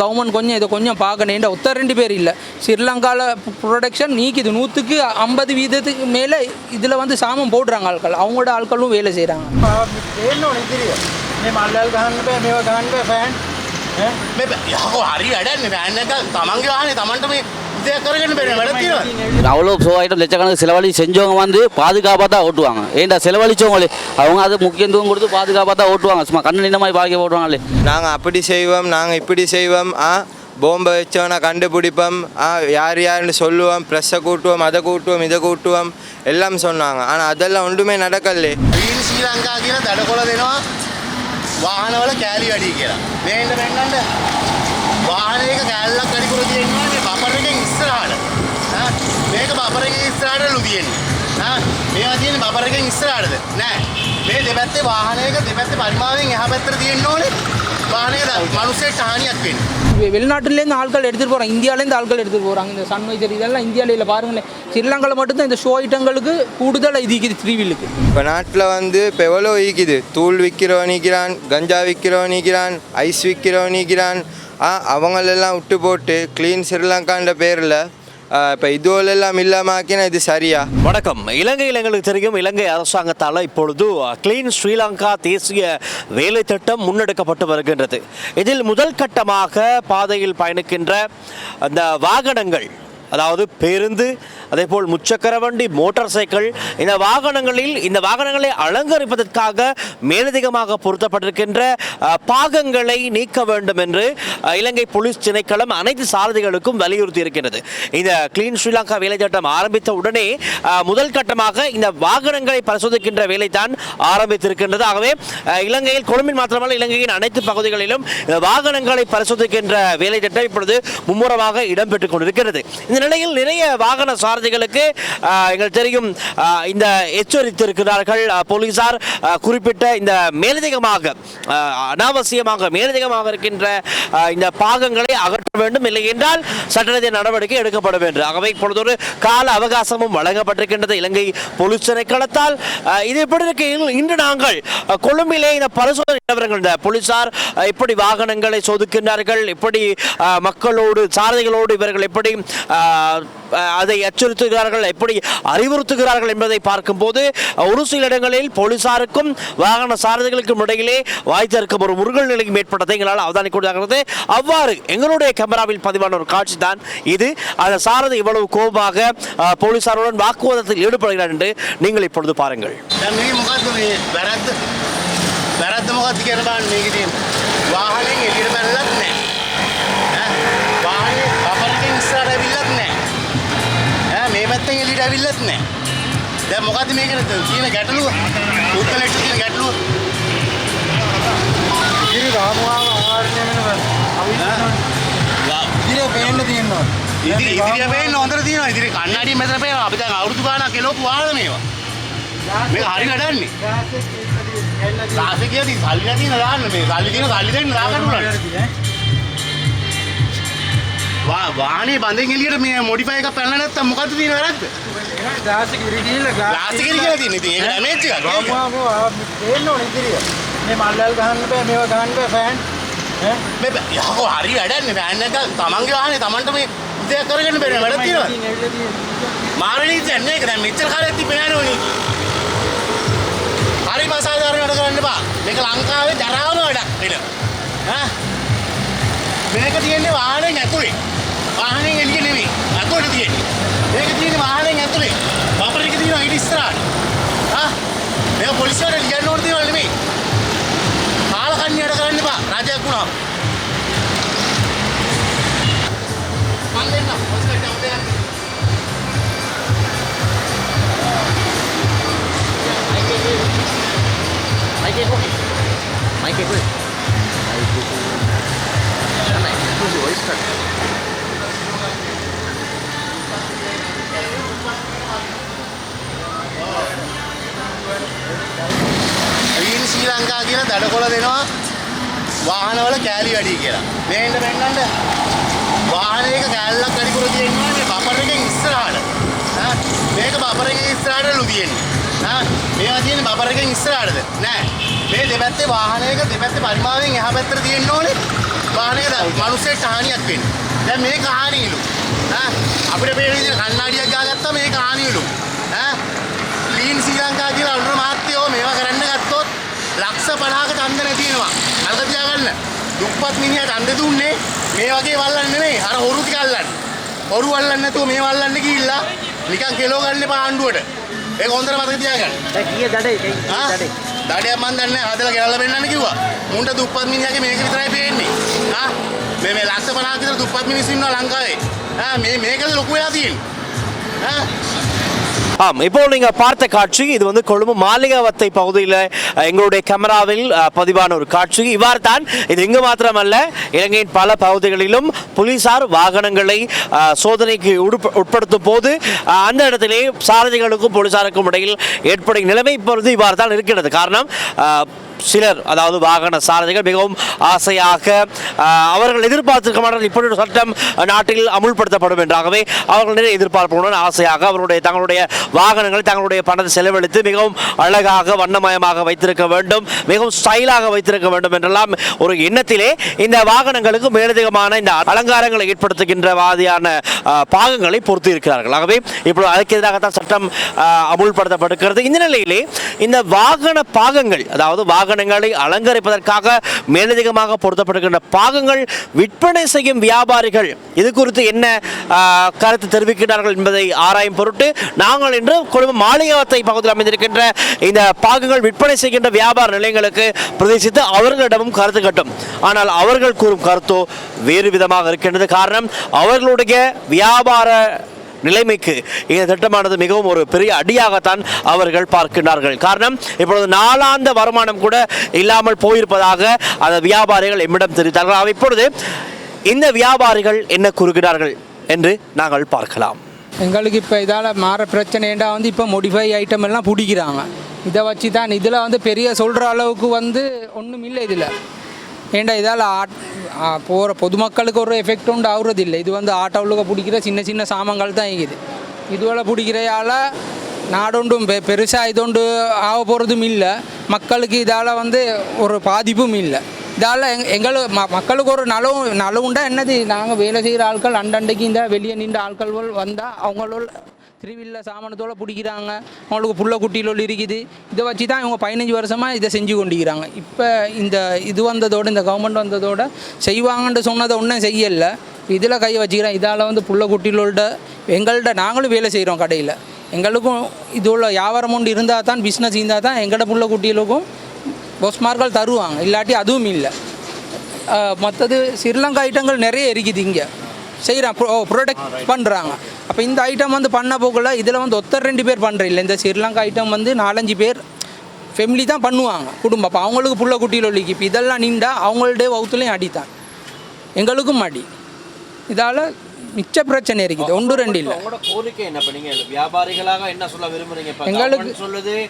Government கொஞ்சம் இதை கொஞ்சம் பார்க்கணும் ஒத்த ரெண்டு பேர் இல்லை ஸ்ரீலங்காவில் ப்ரொடக்ஷன் நீக்குது நூற்றுக்கு ஐம்பது வீதத்துக்கு மேலே இதில் வந்து சாமம் போடுறாங்க ஆட்கள் அவங்களோட ஆட்களும் வேலை செய்கிறாங்க දෙන්න ඕන ඉදිරිය මේ මල්ලල් ගහන්න බෑ මේව ගහන්න බෑ ෆෑන් මේ යකෝ හරි වැඩන්නේ බෑන්න එක තමන්ගේ වාහනේ තමන්ට මේ அவ்வளோ ஆகிட்டம் லட்சக்கணக்கு செலவழி செஞ்சவங்க வந்து பாதுகாப்பாக தான் ஓட்டுவாங்க. ஏன்டா செலவழிச்சவங்களே? அவங்க அது முக்கியத்துவம் கொடுத்து பாதுகாப்பாக தான் ஓட்டுவாங்க. சும்மா கண்ணு மாதிரி பாக்கி ஓட்டுவாங்களே. நாங்கள் அப்படி செய்வோம் நாங்கள் இப்படி செய்வோம் ஆ? பாம்பை வச்சோன்னா கண்டுபிடிப்போம் யார் யாருன்னு சொல்லுவோம் ப்ரெஸ்ஸை கூட்டுவோம் அதை கூட்டுவோம் இதை கூட்டுவோம் எல்லாம் சொன்னாங்க. ஆனால் அதெல்லாம் ஒன்றுமே நடக்கல. வீடு ஸ்ரீலங்காக்கிற தடக்குள்ள தினம் வாகனவளை கேலி அடிக்கிறான் வேண்ட வேண்டாண்ட வாகனைக்கு கேலாம் கடி මේක බපර් එකෙන් ඉස්සරහට ලු තියෙන්නේ. ඈ මේවා තියෙන්නේ බපර් එකෙන් ඉස්සරහටද? නෑ. මේ දෙපැත්තේ වාහනයක දෙපැත්තේ පරිමාවෙන් එහා පැත්තට තියෙන්න ඕනේ. වාහනයක මිනිස්සෙක් හානියක් වෙන්නේ. வெ- வெளிநாட்டுலேருந்து ஆட்கள் எடுத்துகிட்டு போகிறாங்க இந்தியாவிலேருந்து ஆட்கள் எடுத்துகிட்டு போகிறாங்க இந்த சன்வைசர் இதெல்லாம் இந்தியாவில் இல்லை பாருங்களேன் ஸ்ரீலங்காவில் மட்டும்தான் இந்த ஷோ ஐட்டங்களுக்கு கூடுதலாக இதுக்குது த்ரீவிலுக்கு இப்போ நாட்டில் வந்து இப்போ எவ்வளோ ஈக்குது தூள் விற்கிறவன் நிற்கிறான் கஞ்சா விற்கிறவன் நிற்கிறான் ஐஸ் விற்கிறவன் நிற்கிறான் ஆ அவங்களெல்லாம் விட்டு போட்டு க்ளீன் ஸ்ரீலங்கான்ற பேரில் இப்போ இதுவெல்லாம் இல்லாமல் ஆக்கினா இது சரியா? வணக்கம். இலங்கையில் எங்களுக்கு தெரியும் இலங்கை அரசாங்கத்தால் இப்பொழுது கிளீன் ஸ்ரீலங்கா தேசிய வேலை திட்டம் முன்னெடுக்கப்பட்டு வருகின்றது. இதில் முதல் கட்டமாக பாதையில் பயணிக்கின்ற அந்த வாகனங்கள் அதாவது பேருந்து அதேபோல் முச்சக்கர வண்டி மோட்டார் சைக்கிள் இந்த வாகனங்களில் இந்த வாகனங்களை அலங்கரிப்பதற்காக மேலதிகமாக பொருத்தப்பட்டிருக்கின்ற பாகங்களை நீக்க வேண்டும் என்று இலங்கை போலீஸ் திணைக்களம் அனைத்து சாரதிகளுக்கும் வலியுறுத்தி இருக்கின்றது இந்த கிளீன் ஸ்ரீலங்கா வேலை திட்டம் ஆரம்பித்த உடனே முதல் கட்டமாக இந்த வாகனங்களை பரிசோதிக்கின்ற வேலை தான் ஆரம்பித்திருக்கின்றது. ஆகவே இலங்கையில் கொழும்பில் மாத்திரமல்ல இலங்கையின் அனைத்து பகுதிகளிலும் வாகனங்களை பரிசோதிக்கின்ற வேலை திட்டம் இப்பொழுது மும்முரமாக இடம்பெற்றுக் கொண்டிருக்கிறது. இந்த நிலையில் நிறைய வாகன சாரதிகளுக்கு எங்கள் எங்களுக்கு தெரியும் இந்த எச்சரித்திருக்கிறார்கள் போலீசார் குறிப்பிட்ட இந்த மேலதிகமாக அனாவசியமாக மேலதிகமாக இருக்கின்ற இந்த பாகங்களை அகற்ற வேண்டும். இல்லை என்றால் சட்டரீதிய நடவடிக்கை எடுக்கப்பட வேண்டும். ஆகவே இப்பொழுது ஒரு கால அவகாசமும் வழங்கப்பட்டிருக்கின்றது இலங்கை போலீஸ் திணைக்களத்தால். இது எப்படி இருக்கையில் இன்று நாங்கள் கொழும்பிலே இந்த பரிசோதனை நிலவரங்கள் இந்த போலீசார் எப்படி வாகனங்களை சோதிக்கின்றார்கள்? எப்படி மக்களோடு சாரதிகளோடு இவர்கள் எப்படி அதை அச்சுறுத்துகிறார்கள் எப்படி அறிவுறுத்துகிறார்கள் என்பதை பார்க்கும்போது ஒரு சில இடங்களில் போலீசாருக்கும் வாகன சாரதிகளுக்கும் இடையிலே வாய்த்திருக்கும் ஒரு முருகல் நிலையும் ஏற்பட்டதை எங்களால் அவதானிக்கூடியதாகிறது அவ்வாறு எங்களுடைய கேமராவில் பதிவான ஒரு காட்சி தான் இது. அந்த சாரதி இவ்வளவு கோபமாக போலீசாருடன் வாக்குவாதத்தில் ஈடுபடுகிறார் என்று நீங்கள் இப்பொழுது பாருங்கள். வாகனம் எதிர்மல்ல පැත්තෙන් එළියට ඇවිල්ලත් නැහැ. දැන් මොකද්ද මේකේ තියෙන ගැටලුව? උත්තරලෙට තියෙන ගැටලුව? ඉදිරි රාමුවාව ආවරණය වෙනවා ඉදිරිය පේන්න තියෙනවා. ඉදිරි ඉදිරිය පේන්න හොඳට තියෙනවා. ඉදිරි කන්නඩිය මෙතන පේනවා. අපි දැන් අවුරුදු ගාණක් එලෝපු වාහන මේවා. මේක හරි වැඩන්නේ. ලාසිකයේදී සල්ලි නැති න දාන්න. මේ සල්ලි තියෙන සල්ලි දෙන්න දාගන්න වා වාහනේ බඳෙන් එළියට මේ මොඩිෆයි එකක් පැනලා නැත්තම් මොකද්ද තියෙන වැරද්ද? දාසික ඉරිගිල්ල ලාස්ටික් එක කියලා තියෙන ඉතින් ඒක ඩැමේජ් එකක්. ඒක. රාමුවාව දෙන්න ඕන ඉදිරිය. මේ මල්ලල් ගහන්න බෑ මේව ගහන්න බෑ ෆෑන් මේ බ- යකෝ හරි වැඩන්නේ. බෑන් එක තමන්ගේ වාහනේ තමන්ට මේ ඉතින් කරගෙන බැරි වැඩ තියෙනවා මාර නීතියක් නේ ඒක. දැන් මෙච්චර කාලයක් තිබෙන්නේ නැහැ නෝනි. හරි බසාදාරණ වැඩ කරන්න බා මේක ලංකාවේ දරාවන වැඩක් වෙන ඈ? මේක තියෙන්නේ වාහනේ ඇතුලේ වාහනේ එළිය නෙමෙයි ඇතුලේ තියෙන්නේ. මේක තියෙන්නේ වාහනේ ඇතුලේ. බම්පර් එක තියෙනවා ඊට ඉස්සරහට. ආ? මේක පොලිසියට ලියන්න ඕන දේවල් නෙමෙයි කාල කන්‍යයට කරන්න බා රජයක් වුණා මන් දෙන්න පොලිසියට යන්න දෙන්න ග්‍රීන් කෑලි වැඩි කියලා. මේන්න පෙන්නන්න. වාහනයක කෑල්ලක් වැඩි කර තියෙනවා මේ බපර් එකෙන් ඉස්සරහට. ඈ මේක බපර් එකෙන් ඉස්සරහට ලු තියෙන්නේ. ඈ මේවා තියෙන්නේ බපර් එකෙන් ඉස්සරහටද? නෑ. මේ දෙපැත්තේ වාහනයක දෙපැත්තේ පරිමාවෙන් එහා පැත්තට තියෙන්න ඕනේ. වාහනයක මනුස්සයෙක්ට හානියක් වෙන්නේ. දැන් මේක හානියලු. ඈ අපිට මේ විදිහට කණ්ණාඩියක් ගාගත්තා මේක හානියලු. ඈ ක්ලීන් ශ්‍රී ලංකා කියලා අනුර මහත්තයෝ මේවා කරන්න ගත්තොත් ලක්ෂ 50ක ඡන්දන තියෙනවා. අල්ක තියාගන්න. දුප්පත් මිනිහට ඡන්ද දුන්නේ මේ වගේ වල්ලන්න නෙමෙයි අර හොරු ටික අල්ලන්න. හොරු අල්ලන්න නැතුව මේ වල්ලන්න ගිහිල්ලා නිකන් කෙලෝ ගන්න එපා ආණ්ඩුවට. ඒක හොඳට මතක තියාගන්න. කීය දඩේ ආ? දඩයක් මන් දන්නේ නැහැ. හදලා ගෙනල්ලා පෙන්නන්න කිව්වා. මුන්ට දුප්පත් මිනිහාගේ මේක විතරයි පේන්නේ. ආ? මේ මේ ලක්ෂ 50ක විතර දුප්පත් මිනිස්සු ඉන්නවා ලංකාවේ. ආ මේ මේකද ලොකු වෙලා තියෙන්නේ. ආ? ஆம் இப்போ நீங்க பார்த்த காட்சி இது வந்து கொழும்பு மாளிகாவத்தை பகுதியில் எங்களுடைய கேமராவில் பதிவான ஒரு காட்சி. இவ்வாறு தான் இது இங்கு மாத்திரமல்ல இலங்கையின் பல பகுதிகளிலும் போலீசார் வாகனங்களை சோதனைக்கு உட்ப- உட்படுத்தும் போது அந்த இடத்திலே சாரதிகளுக்கும் போலீசாருக்கும் இடையில் ஏற்படும் நிலைமை இப்பொழுது இவ்வாறு தான் இருக்கிறது. காரணம் சிலர் அதாவது வாகன சாரதிகள் மிகவும் ஆசையாக அவர்கள் எதிர்பார்த்திருக்க மாட்டார்கள் இப்படி ஒரு சட்டம் நாட்டில் அமுல்படுத்தப்படும் என்றாகவே அவர்கள் நிறைய எதிர்பார்ப்புடன் ஆசையாக அவருடைய தங்களுடைய வாகனங்களை தங்களுடைய பணத்தை செலவழித்து மிகவும் அழகாக வண்ணமயமாக வைத்திருக்க வேண்டும் மிகவும் ஸ்டைலாக வைத்திருக்க வேண்டும் என்றெல்லாம் ஒரு எண்ணத்திலே இந்த வாகனங்களுக்கு மேலதிகமான இந்த அலங்காரங்களை ஏற்படுத்துகின்ற வாதியான பாகங்களை பொறுத்து இருக்கிறார்கள் ஆகவே இப்பொழுது அதுக்கு எதிராகத்தான் சட்டம் அமுல்படுத்தப்படுகிறது. இந்த நிலையிலே இந்த வாகன பாகங்கள் அதாவது வாகனங்களை அலங்கரிப்பதற்காக மேலதிகமாக பொருத்தப்படுகின்ற பாகங்கள் விற்பனை செய்யும் வியாபாரிகள். இது குறித்து என்ன கருத்து தெரிவிக்கிறார்கள் என்பதை ஆராயும் பொருட்டு நாங்கள் இன்று கொழும்பு மாளிகாவத்தை பகுதியில் அமைந்திருக்கின்ற இந்த பாகங்கள் விற்பனை செய்கின்ற வியாபார நிலையங்களுக்கு பிரதேசித்து அவர்களிடமும் கருத்து கட்டும். ஆனால் அவர்கள் கூறும் கருத்தோ வேறு விதமாக இருக்கின்றது. காரணம் அவர்களுடைய வியாபார நிலைமைக்கு இந்த திட்டமானது மிகவும் ஒரு பெரிய அடியாகத்தான் அவர்கள் பார்க்கின்றார்கள். காரணம் இப்பொழுது நாளாந்த வருமானம் கூட இல்லாமல் போயிருப்பதாக அந்த வியாபாரிகள் எம்மிடம் தெரிவித்தார்கள். இப்பொழுது இந்த வியாபாரிகள் என்ன கூறுகிறார்கள் என்று நாங்கள் பார்க்கலாம். எங்களுக்கு இப்போ இதால் மாற பிரச்சனைண்டா வந்து இப்போ மோடிஃபை ஐட்டம் எல்லாம் பிடிக்கிறாங்க. இதை வச்சு தான் இதில் வந்து பெரிய சொல்கிற அளவுக்கு வந்து ஒன்றும் இல்லை இதில். ஏண்டா இதால் போகிற பொதுமக்களுக்கு ஒரு எஃபெக்ட் உண்டு ஆகுறதில்லை இது வந்து ஆட்டோவுக்கு பிடிக்கிற சின்ன சின்ன சாமான்கள் தான் இருக்குது. இதுவரை பிடிக்கிறையால் நாடொண்டும் பெ பெருசாக இதொண்டு ஆக போகிறதும் இல்லை. மக்களுக்கு இதால் வந்து ஒரு பாதிப்பும் இல்லை. இதால் எங் எங்களு ம மக்களுக்கு ஒரு நலவு நலவுண்டா என்னது? நாங்கள் வேலை செய்கிற ஆட்கள் அண்டண்டைக்கு இந்த வெளியே நின்ற ஆட்கள் வந்தால் அவங்களோட திருவில்ல சாமானத்தோடு பிடிக்கிறாங்க. அவங்களுக்கு புள்ள குட்டியில் இருக்குது. இதை வச்சு தான் இவங்க பதினஞ்சு வருஷமாக இதை செஞ்சு கொண்டிருக்கிறாங்க. இப்போ இந்த இது வந்ததோடு இந்த கவர்மெண்ட் வந்ததோடு செய்வாங்கன்னு சொன்னதை ஒன்றும் செய்யலை. இதில் கை வச்சுக்கிறேன். இதால் வந்து புள்ள குட்டிகளோட எங்கள்கிட்ட நாங்களும் வேலை செய்கிறோம் கடையில். எங்களுக்கும் இது உள்ள வியாபாரம் ஒன்று இருந்தால் தான் பிஸ்னஸ் இருந்தால் தான் எங்கள்ட புள்ள குட்டிகளுக்கும் பொஸ்மார்கள் தருவாங்க. இல்லாட்டி அதுவும் இல்லை. மற்றது ஸ்ரீலங்கா ஐட்டங்கள் நிறைய இருக்குது இங்கே. செய்கிறான் ப்ரொடக்ட் பண்ணுறாங்க அப்போ இந்த ஐட்டம் வந்து பண்ண போகல இதில் வந்து ஒத்தர் ரெண்டு பேர் பண்ணுற இல்லை. இந்த ஸ்ரீலங்கா ஐட்டம் வந்து நாலஞ்சு பேர் ஃபேமிலி தான் பண்ணுவாங்க குடும்பம். அப்போ அவங்களுக்கு புள்ள குட்டியில் ஒழிக்கு இப்போ இதெல்லாம் நின்றா அவங்களுடைய வவுத்துலேயும் அடித்தான். எங்களுக்கும் அடி. இதால் மிச்ச பிரச்சனை இருக்குது. ஒன்று ரெண்டு இல்லை. உங்களோட கோரிக்கை என்ன? பண்ணீங்க வியாபாரிகளாக என்ன சொல்ல விரும்புறீங்க? எங்களுக்கு- சொல்லுது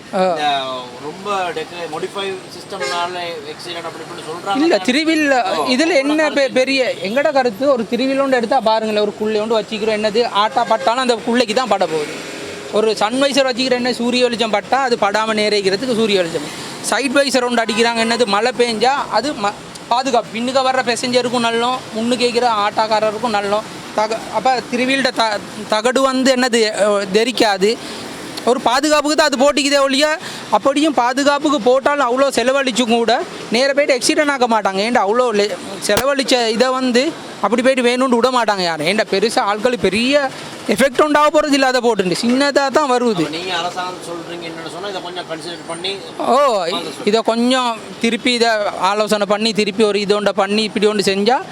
ரொம்ப மோடிஃபை சிஸ்டம்னால எக்ஸிடென்ட் அப்படி இப்படி சொல்றாங்க. இல்லை திருவில்ல இதில் என்ன பெரிய எங்கட கருத்து ஒரு திருவிழோண்டு எடுத்தால் பாருங்களேன் ஒரு குள்ளை ஒன்று வச்சுக்கிறோம். என்னது? ஆட்டா பட்டாலும் அந்த குள்ளைக்கு தான் பட போகுது. ஒரு சன்வைசர் வச்சுக்கிற என்ன? சூரிய வெளிச்சம் பட்டா அது படாமல் நேரேக்கிறதுக்கு சூரிய வெளிச்சம். சைட் வைசர் ஒன்று அடிக்கிறாங்க. என்னது? மழை பெஞ்சா அது ம பாதுகாப்பு. பின்னுக்கு வர்ற பெசஞ்சருக்கும் நல்லோம் முன்னுக்கு கேட்குற ஆட்டாக்காரருக்கும் நல்லோம். தக அப்போ திருவில்ட த தகடு வந்து என்னது தெரிக்காது. ஒரு பாதுகாப்புக்கு தான் அது போட்டிக்குதே ஒழிய அப்படியும் பாதுகாப்புக்கு போட்டாலும் அவ்வளோ செலவழிச்சும் கூட நேர போயிட்டு எக்ஸிடென்ட் ஆக்க மாட்டாங்க. ஏன்டா அவ்வளோ செலவழிச்ச இதை வந்து அப்படி போயிட்டு வேணும்னு விட மாட்டாங்க யாரும். ஏன்டா பெருசாக ஆட்கள் பெரிய எஃபெக்ட் உண்டாக போகிறது இல்லாத போட்டுண்டு. சின்னதாக தான் வருது. நீங்க அரசாங்கம் சொல்றீங்க என்னன்னு சொன்னா இதை கொஞ்சம் கன்சிடர் பண்ணி ஓ இதை கொஞ்சம் திருப்பி இதை ஆலோசனை பண்ணி திருப்பி ஒரு இது ஒன்றை பண்ணி இப்படி ஒன்று செஞ்சால்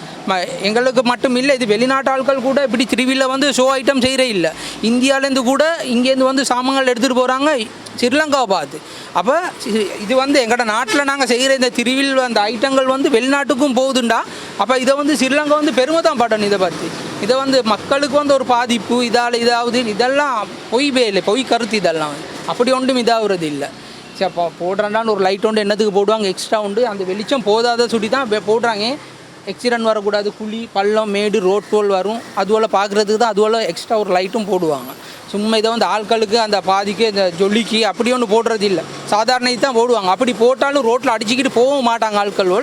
எங்களுக்கு மட்டும் இல்லை இது வெளிநாட்டு ஆட்கள் கூட இப்படி திருவிழா வந்து ஷோ ஐட்டம் செய்கிறே இல்லை. இந்தியாவிலேருந்து கூட இங்கேருந்து வந்து சாமான்கள் எடுத்துகிட்டு போகிறாங்க ஸ்ரீலங்காவை பார்த்து அப்போ இது வந்து எங்கட நாட்டில் நாங்கள் செய்கிற இந்த திருவில் அந்த ஐட்டங்கள் வந்து வெளிநாட்டுக்கும் போகுதுண்டா. அப்போ இதை வந்து ஸ்ரீலங்கா வந்து பெருமை தான் படணும் இதை பற்றி இதை வந்து மக்களுக்கு வந்து ஒரு பாதிப்பு இதால் இதாவது இதெல்லாம் பொய் வேலை பொய் கருத்து இதெல்லாம். அப்படி ஒன்றும் இதாகிறது இல்லை. சரி அப்போ போடுறாண்டான்னு ஒரு லைட் ஒன்று என்னத்துக்கு போடுவாங்க எக்ஸ்ட்ரா உண்டு அந்த வெளிச்சம் போதாத சுட்டி தான் போடுறாங்க. எக்ஸிடென்ட் வரக்கூடாது குழி பள்ளம் மேடு ரோட் டோல் வரும். அதுவோல் பார்க்குறதுக்கு தான் அதுபோல் எக்ஸ்ட்ரா ஒரு லைட்டும் போடுவாங்க. சும்மா இதை வந்து ஆட்களுக்கு அந்த பாதிக்கு இந்த ஜொல்லிக்கு அப்படி ஒன்று போடுறது இல்லை. சாதாரண தான் போடுவாங்க. அப்படி போட்டாலும் ரோட்டில் அடிச்சுக்கிட்டு போகவும் மாட்டாங்க ஆட்கள்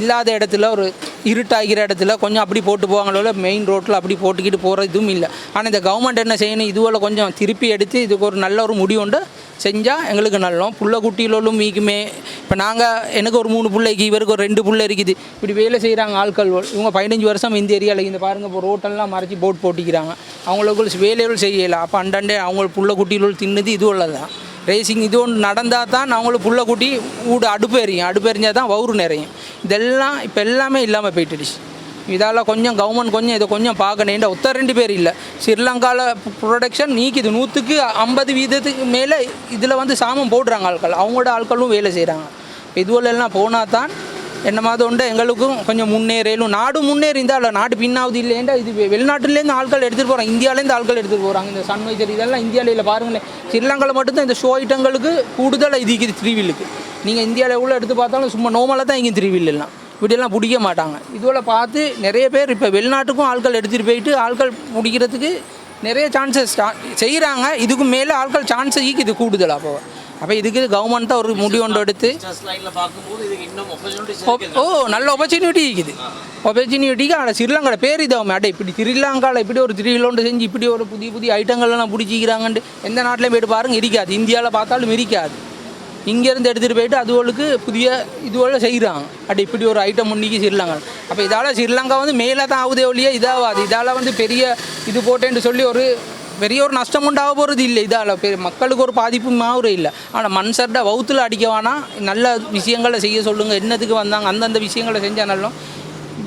இல்லாத இடத்துல ஒரு இருட்டாகிற இடத்துல கொஞ்சம் அப்படி போட்டு போவாங்களோ மெயின் ரோட்டில் அப்படி போட்டுக்கிட்டு போகிற இதுவும் இல்லை. ஆனால் இந்த கவர்மெண்ட் என்ன செய்யணும்? இதுவரை கொஞ்சம் திருப்பி எடுத்து இதுக்கு ஒரு நல்ல ஒரு முடிவுண்டு. செஞ்சால் எங்களுக்கு நல்லோம். புள்ள குட்டியிலும் மீக்குமே இப்போ நாங்கள் எனக்கு ஒரு மூணு பிள்ளைக்கு இவருக்கு ஒரு ரெண்டு பிள்ளை இருக்குது. இப்படி வேலை செய்கிறாங்க ஆட்கள். இவங்க பதினஞ்சு வருஷம் இந்த ஏரியாவில் இந்த பாருங்கள் இப்போ ரோட்டெல்லாம் மறைச்சி போட் போட்டிக்கிறாங்க. அவங்களுக்கு வேலைகள் செய்யலை. அப்போ அண்டண்டே அவங்க புள்ள குட்டியிலும் தின்னது இது உள்ளதான் ரேசிங் இது ஒன்று நடந்தால் தான் அவங்களுக்கு புள்ள குட்டி வீடு அடுப்பு எறியும் அடுப்பு எறிஞ்சால் தான் வவுறு நிறையும். இதெல்லாம் இப்போ எல்லாமே இல்லாமல் போயிட்டுடுச்சு. இதால் கொஞ்சம் கவர்மெண்ட் கொஞ்சம் இதை கொஞ்சம் பார்க்கணும். ஏன்டா ஒத்த ரெண்டு பேர் இல்லை. ஸ்ரீலங்காவில் ப்ரொடக்ஷன் நீக்குது. நூற்றுக்கு ஐம்பது வீதத்துக்கு மேலே இதில் வந்து சாமம் போடுறாங்க ஆட்கள். அவங்களோட ஆட்களும் வேலை செய்கிறாங்க இதுவெல்லாம் போனால் தான் என்ன மாதிரி உண்டு எங்களுக்கும் கொஞ்சம் முன்னேறலும். நாடு முன்னேறி இருந்தால் நாடு பின்னாவது இல்லைண்டா இது வெளிநாட்டுலேருந்து ஆட்கள் எடுத்துகிட்டு போகிறாங்க இந்தியாவிலேருந்து ஆட்கள் எடுத்துகிட்டு போகிறாங்க இந்த சன்வைசர் இதெல்லாம் இந்தியாவில் பாருங்களேன். ஸ்ரீலங்காவில் மட்டும்தான் இந்த ஷோ ஐட்டங்களுக்கு கூடுதலாக இது இருக்குது. த்ரீவில்லுக்கு நீங்கள் இந்தியாவில் எவ்வளோ எடுத்து பார்த்தாலும் சும்மா நோமலாக தான் இங்கே த்ரீவில் இப்படியெல்லாம் பிடிக்க மாட்டாங்க. இதுவரை பார்த்து நிறைய பேர் இப்போ வெளிநாட்டுக்கும் ஆட்கள் எடுத்துகிட்டு போயிட்டு ஆட்கள் முடிக்கிறதுக்கு நிறைய சான்சஸ் செய்கிறாங்க இதுக்கு மேலே ஆட்கள் சான்ஸ் இது கூடுதலாக அப்போ. அப்போ இதுக்கு கவர்மெண்ட் தான் ஒரு முடிவு ஒன்று எடுத்து. ஓ- நல்ல ஆப்பர்ச்சுனிட்டி இருக்குது. ஆப்பர்ச்சுனிட்டிக்கு ஆனால் ஸ்ரீலங்காவில் பேர் இதாகும் அடே இப்படி ஸ்ரீலங்காவில் இப்படி ஒரு த்ரீலோண்டு செஞ்சு இப்படி ஒரு புதிய புதிய ஐட்டங்கள்லாம் பிடிச்சிக்கிறாங்கன்ட்டு எந்த நாட்டிலையும் போயிட்டு பாருங்க இருக்காது. இந்தியாவில் பார்த்தாலும் இருக்காது. இங்கேருந்து எடுத்துகிட்டு போயிட்டு அதுவளுக்கு புதிய இதுவெல்லாம் செய்கிறாங்க. அப்படி இப்படி ஒரு ஐட்டம் முன்னிக்கு ஸ்ரீலங்கா. அப்போ இதால் ஸ்ரீலங்கா வந்து மேலே தான் ஆகுதே ஒழிய இதாகாது இதால் வந்து பெரிய இது போட்டேன்னு சொல்லி ஒரு பெரிய ஒரு நஷ்டம் உண்டாக போகிறது இல்லை. இதால் பெரிய மக்களுக்கு ஒரு பாதிப்பு மாவுற இல்லை. ஆனால் மண் சட்டை வவுத்தில் அடிக்க வேணாம் நல்ல விஷயங்களை செய்ய சொல்லுங்கள் என்னத்துக்கு வந்தாங்க அந்தந்த விஷயங்களை செஞ்சால் நல்லோம்.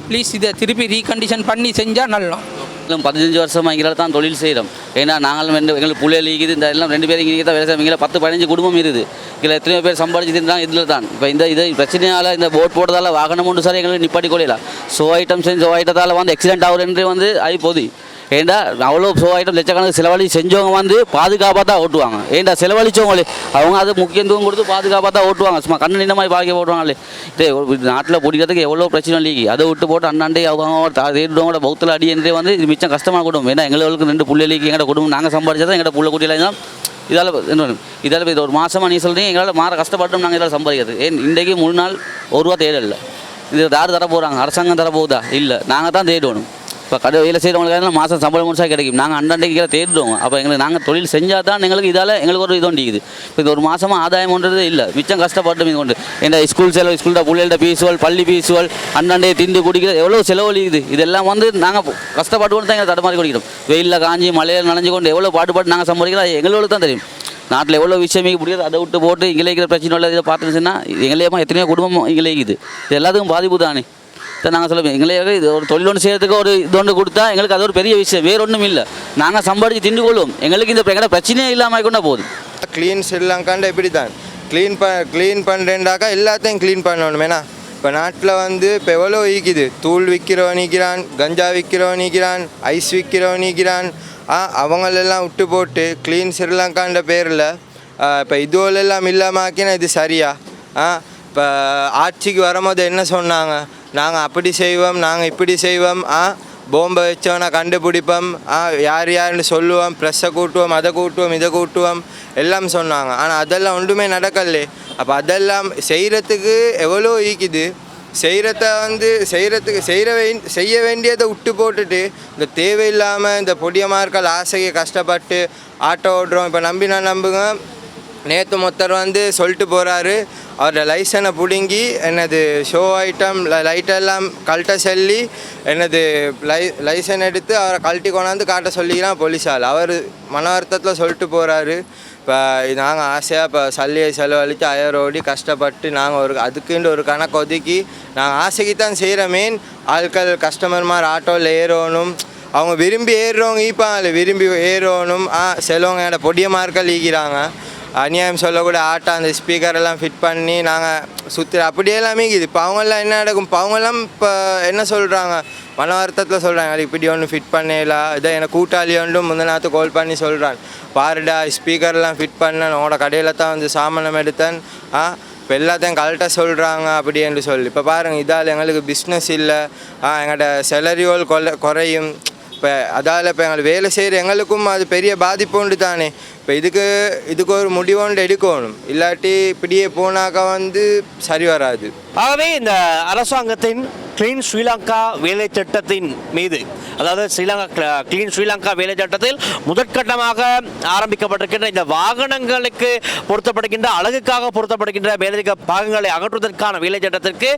ப்ளீஸ் இதை திருப்பி ரீகண்டிஷன் பண்ணி செஞ்சால் நல்லோம். இன்னும் பதினஞ்சு வருஷமாக எங்களால் தான் தொழில் செய்கிறோம் ஏன்னா நாங்களும் ரெண்டு எங்களுக்கு புள்ளையில் இருக்குது இந்த எல்லாம் ரெண்டு பேரும் இங்கே தான் வேலை செய்வோம் இங்கே பத்து பதினஞ்சு குடும்பம் இருக்குது. இதில் எத்தனையோ பேர் சம்பாதிச்சு தின்றாங்க இதில் தான். இப்போ இந்த இது பிரச்சனையால் இந்த போட் போட்டதால் வாகனம் ஒன்று சார் எங்களுக்கு நிப்பாட்டி கொள்ளலாம் சோ ஐட்டம் செஞ்சு ஷோ ஐட்டத்தால் வந்து ஆக்சிடென்ட் ஆகுறேன்றே வந்து ஆகி போகுது ஏண்டா அவ்வளோ ஷோ ஐட்டம் லட்சக்கணக்கு செலவழி செஞ்சவங்க வந்து பாதுகாப்பாக தான் ஓட்டுவாங்க. ஏண்டா செலவழிச்சவங்களே அவங்க அது முக்கியத்துவம் கொடுத்து பாதுகாப்பாக தான் ஓட்டுவாங்க. சும்மா கண்ணு நின்ன மாதிரி பாக்கி ஓட்டுவாங்களே. இதே நாட்டில் பிடிக்கிறதுக்கு எவ்வளோ பிரச்சனை லீக்கு அதை விட்டு போட்டு அண்ணாண்டே அவங்க ரேட்டோட பௌத்தில் அடின்றே வந்து இது மிச்சம் கஷ்டமான குடும்பம் ஏன்னா எங்களுக்கு ரெண்டு புள்ளை லீக்கு எங்களோட குடும்பம் நாங்கள் சம்பாதிச்சா தான் எங்களோட புள்ள குட்டியில் தான் இதால் என்ன இதால் இது ஒரு மாதமாக நீ சொல்கிறீங்க எங்களால் மாற கஷ்டப்பட்டோம் நாங்கள் இதால் சம்பாதிக்கிறது. ஏன் இன்றைக்கு முழு நாள் ஒரு ரூபா தேடல இது யார் தர போகிறாங்க அரசாங்கம் தர போகுதா? இல்லை நாங்கள் தான் தேடணும் இப்போ கடை வேலை செய்கிறவங்களுக்கு மாதம் சம்பளம் முழுசாக கிடைக்கும். நாங்கள் அண்டண்டைக்கு தேடுறோம் அப்போ எங்களுக்கு நாங்கள் தொழில் செஞ்சால் தான் எங்களுக்கு இதால் எங்களுக்கு ஒரு இது ஒண்டிக்குது இப்போ இது ஒரு மாதமாக ஆதாயம்ன்றது இல்லை. மிச்சம் கஷ்டப்பட்டு இது கொண்டு. இந்த ஸ்கூல் செலவு ஸ்கூலில் பிள்ளைகிட்ட பீசுவல் பள்ளி பீசுவல் அண்ணாண்டே திண்டு குடிக்கிறது எவ்வளோ செலவழிக்குது. இதெல்லாம் வந்து நாங்கள் கஷ்டப்பட்டு கொண்டு தான் எங்களை தடுமாறி குடிக்கிறோம் வெயிலில் காஞ்சி மழையில் நனைஞ்சு கொண்டு எவ்வளோ பாட்டுப்பாட்டு நாங்கள் சம்பாதிக்கிறோம் அது எங்களுக்கு தான் தெரியும். நாட்டில் எவ்வளோ விஷயமே முடியாது அதை விட்டு போட்டு இங்கே பிரச்சனை இல்லை இதை பார்த்துச்சுன்னா எங்களேமா எத்தனையோ குடும்பம் இங்கே இது எல்லாத்துக்கும் பாதிப்பு தானே. நாங்கள் சொல்லுவோம் எங்களுக்கு இது ஒரு தொழில் ஒன்று செய்யறதுக்கு ஒரு இது ஒன்று கொடுத்தா எங்களுக்கு அது ஒரு பெரிய விஷயம். வேறு ஒன்றும் இல்லை. நாங்கள் சம்பாதிச்சு திண்டு கொள்வோம். எங்களுக்கு இந்த எங்கட பிரச்சனையே இல்லாமல் கொண்டா போதும். க்ளீன் ஸ்ரீலங்காண்ட இப்படி தான் க்ளீன் ப க்ளீன் பண்ணுறேன்டாக்கா எல்லாத்தையும் க்ளீன் பண்ணணும் ஏன்னா இப்போ நாட்டில் வந்து இப்போ எவ்வளோ ஈக்குது தூள் விற்கிறவன் நீக்கிறான் கஞ்சா விற்கிறவன் நீக்கிறான் ஐஸ் விற்கிறவன் நீக்கிறான். ஆ அவங்களெல்லாம் விட்டு போட்டு க்ளீன் ஸ்ரீலங்கான்ற பேரில் இப்போ இதுவெல்லாம் இல்லாமல் ஆக்கினா இது சரியா? ஆ இப்போ ஆட்சிக்கு வரும்போது என்ன சொன்னாங்க? நாங்கள் அப்படி செய்வோம் நாங்கள் இப்படி செய்வோம் ஆ போம்பை வச்சவனை கண்டுபிடிப்போம் ஆ யார் யாருன்னு சொல்லுவோம் ப்ரெஸ்ஸை கூட்டுவோம் அதை கூட்டுவோம் இதை கூட்டுவோம் எல்லாம் சொன்னாங்க. ஆனால் அதெல்லாம் ஒன்றுமே நடக்கல அப்போ அதெல்லாம் செய்கிறதுக்கு எவ்வளோ ஈக்குது? செய்கிறத வந்து செய்கிறதுக்கு செய்கிற வே செய்ய வேண்டியதை விட்டு போட்டுட்டு இந்த தேவையில்லாமல் இந்த பொடியமாக பொடியமார்கள் ஆசையை கஷ்டப்பட்டு ஆட்டோ ஓடுறோம் இப்போ நம்பி நான் நம்புங்க. நேற்று மொத்தர் வந்து சொல்லிட்டு போகிறாரு அவரோட லைசனை பிடுங்கி என்னது ஷோ ஐட்டம் லைட்டெல்லாம் கழட்ட சொல்லி என்னது லை லைசன் எடுத்து அவரை கழட்டி கொண்டாந்து காட்ட சொல்லிக்கிறான் போலீஸால். அவர் மன வருத்தத்தில் சொல்லிட்டு போகிறாரு இப்போ நாங்கள் ஆசையாக இப்போ சல்லியை செலவழித்து அயரோடி கஷ்டப்பட்டு நாங்கள் ஒரு அதுக்குன்னு ஒரு கணக்கு ஒதுக்கி நாங்கள் ஆசைக்கு தான் செய்கிற மெயின் ஆட்கள் கஸ்டமர் மாதிரி ஆட்டோவில் ஏறணும். அவங்க விரும்பி ஏறுறவங்க ஈப்பாங்களே விரும்பி ஏறணும். ஆ சிலவங்க என்னோட பொடிய ஈக்கிறாங்க அநியாயம் சொல்லக்கூட ஆட்டம் அந்த ஸ்பீக்கர் எல்லாம் ஃபிட் பண்ணி நாங்கள் சுற்றி அப்படியே எல்லாமே இருக்குது இப்போ அவங்கெல்லாம் என்ன நடக்கும்? இப்போ அவங்கெல்லாம் இப்போ என்ன சொல்கிறாங்க மன வருத்தத்தில் சொல்கிறாங்க அது இப்படி ஒன்று ஃபிட் பண்ணல. இதை எனக்கு கூட்டாளி ஒன்று முந்தினாத்து கால் பண்ணி சொல்கிறான் பாருடா ஸ்பீக்கர்லாம் ஃபிட் பண்ணேன். உங்களோட கடையில் தான் வந்து சாமானம் எடுத்தேன். ஆ இப்போ எல்லாத்தையும் கரெக்டாக சொல்கிறாங்க அப்படின்னு சொல்லி. இப்போ பாருங்கள் இதால் எங்களுக்கு பிஸ்னஸ் இல்லை. ஆ எங்கள்கிட்ட செலரியோல் கொலை குறையும். இப்போ அதால் இப்போ எங்களுக்கு வேலை செய்கிற எங்களுக்கும் அது பெரிய பாதிப்பு உண்டு தானே. இப்போ இதுக்கு இதுக்கு ஒரு முடிவுண்டு எடுக்கணும். இல்லாட்டி இப்படியே போனாக்கா வந்து சரி வராது. ஆகவே இந்த அரசாங்கத்தின் கிளீன் ஸ்ரீலங்கா வேலை திட்டத்தின் மீது அதாவது ஸ்ரீலங்கா கிளீன் ஸ்ரீலங்கா வேலை திட்டத்தில் முதற்கட்டமாக ஆரம்பிக்கப்பட்டிருக்கின்ற இந்த வாகனங்களுக்கு பொருத்தப்படுகின்ற அழகுக்காக பொருத்தப்படுகின்ற வேலை பாகங்களை அகற்றுவதற்கான வேலை திட்டத்திற்கு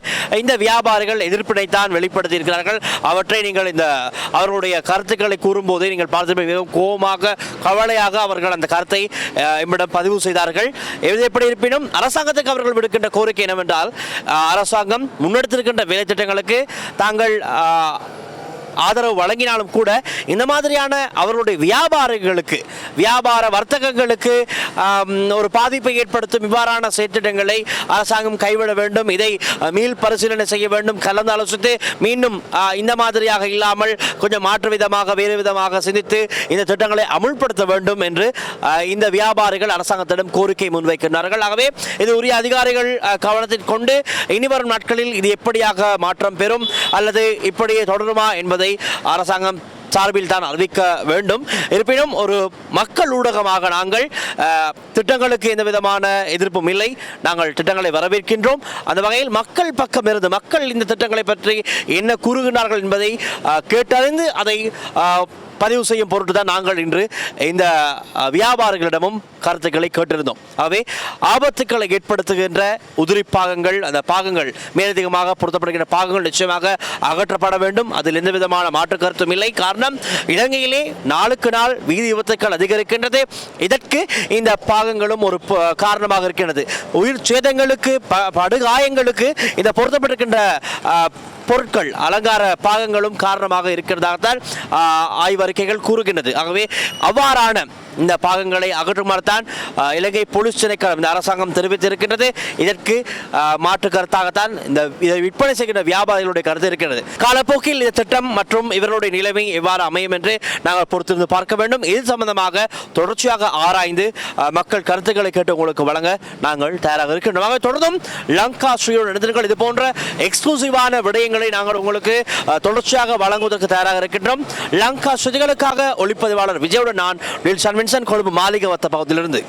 இந்த வியாபாரிகள் எதிர்ப்பினைத்தான் வெளிப்படுத்தியிருக்கிறார்கள். அவற்றை நீங்கள் இந்த அவர்களுடைய கருத்துக்களை கூறும்போது நீங்கள் பார்த்து மிகவும் கோபமாக கவலையாக அவர்கள் அந்த கருத்தை எம்மிடம் பதிவு செய்தார்கள். எது எப்படி இருப்பினும் அரசாங்கத்துக்கு அவர்கள் விடுக்கின்ற கோரிக்கை என்னவென்றால் அரசாங்கம் முன்னெடுத்திருக்கின்ற வேலை திட்டங்களுக்கு தாங்கள் ஆதரவு வழங்கினாலும் கூட இந்த மாதிரியான அவர்களுடைய வியாபாரிகளுக்கு வியாபார வர்த்தகங்களுக்கு ஒரு பாதிப்பை ஏற்படுத்தும் இவ்வாறான செயற்றிட்டங்களை அரசாங்கம் கைவிட வேண்டும். இதை மீள் பரிசீலனை செய்ய வேண்டும். கலந்தாலோசித்து மீண்டும் இந்த மாதிரியாக இல்லாமல் கொஞ்சம் மாற்று விதமாக வேறு விதமாக சிந்தித்து இந்த திட்டங்களை அமுல்படுத்த வேண்டும் என்று இந்த வியாபாரிகள் அரசாங்கத்திடம் கோரிக்கை முன்வைக்கின்றார்கள். ஆகவே இது உரிய அதிகாரிகள் கவனத்தில் கொண்டு இனிவரும் நாட்களில் இது எப்படியாக மாற்றம் பெறும் அல்லது இப்படியே தொடருமா என்பது அரசாங்கம் சார்பில் தான் அறிவிக்க வேண்டும். இருப்பினும் ஒரு மக்கள் ஊடகமாக நாங்கள் திட்டங்களுக்கு எந்த விதமான எதிர்ப்பும் இல்லை. நாங்கள் திட்டங்களை வரவேற்கின்றோம். அந்த வகையில் மக்கள் பக்கம் இருந்து மக்கள் இந்த திட்டங்களை பற்றி என்ன கூறுகின்றார்கள் என்பதை கேட்டறிந்து அதை பதிவு செய்யும் பொருட்டு தான் நாங்கள் இன்று இந்த வியாபாரிகளிடமும் கருத்துக்களை கேட்டிருந்தோம். ஆகவே ஆபத்துக்களை ஏற்படுத்துகின்ற உதிரி பாகங்கள் அந்த பாகங்கள் மேலதிகமாக பொருத்தப்படுகின்ற பாகங்கள் நிச்சயமாக அகற்றப்பட வேண்டும். அதில் எந்த விதமான மாற்று கருத்தும் இல்லை. காரணம் இலங்கையிலே நாளுக்கு நாள் வீதி விபத்துக்கள் அதிகரிக்கின்றது. இதற்கு இந்த பாகங்களும் ஒரு காரணமாக இருக்கின்றது. உயிர் சேதங்களுக்கு ப- படுகாயங்களுக்கு இந்த பொருத்தப்பட்டிருக்கின்ற பொருட்கள் அலங்கார பாகங்களும் காரணமாக இருக்கிறதாகத்தான் ஆஹ், ஆய்வறிக்கைகள் கூறுகின்றது. ஆகவே அவ்வாறான இந்த பாகங்களை அகற்றுமாறுதான் இலங்கை போலீஸ் திணைக்களம் இந்த அரசாங்கம் தெரிவித்திருக்கின்றது. இதற்கு மாற்று கருத்தாகத்தான் இந்த இதை விற்பனை செய்கின்ற வியாபாரிகளுடைய கருத்து இருக்கிறது. காலப்போக்கில் இந்த திட்டம் மற்றும் இவர்களுடைய நிலைமை எவ்வாறு அமையும் என்று நாங்கள் பொறுத்திருந்து பார்க்க வேண்டும். இது சம்பந்தமாக தொடர்ச்சியாக ஆராய்ந்து மக்கள் கருத்துக்களை கேட்டு உங்களுக்கு வழங்க நாங்கள் தயாராக இருக்கின்றோம். தொடர்ந்தும் லங்கா ஸ்ரீயோடு இணைந்திருங்கள் இது போன்ற எக்ஸ்க்ளூசிவான விடயங்களை நாங்கள் உங்களுக்கு தொடர்ச்சியாக வழங்குவதற்கு தயாராக இருக்கின்றோம். லங்கா ஸ்ருதிகளுக்காக ஒளிப்பதிவாளர் விஜயுடன் நான் நில் சன்வின்சன் கொழும்பு மாளிகவத்த பகுதியிலிருந்து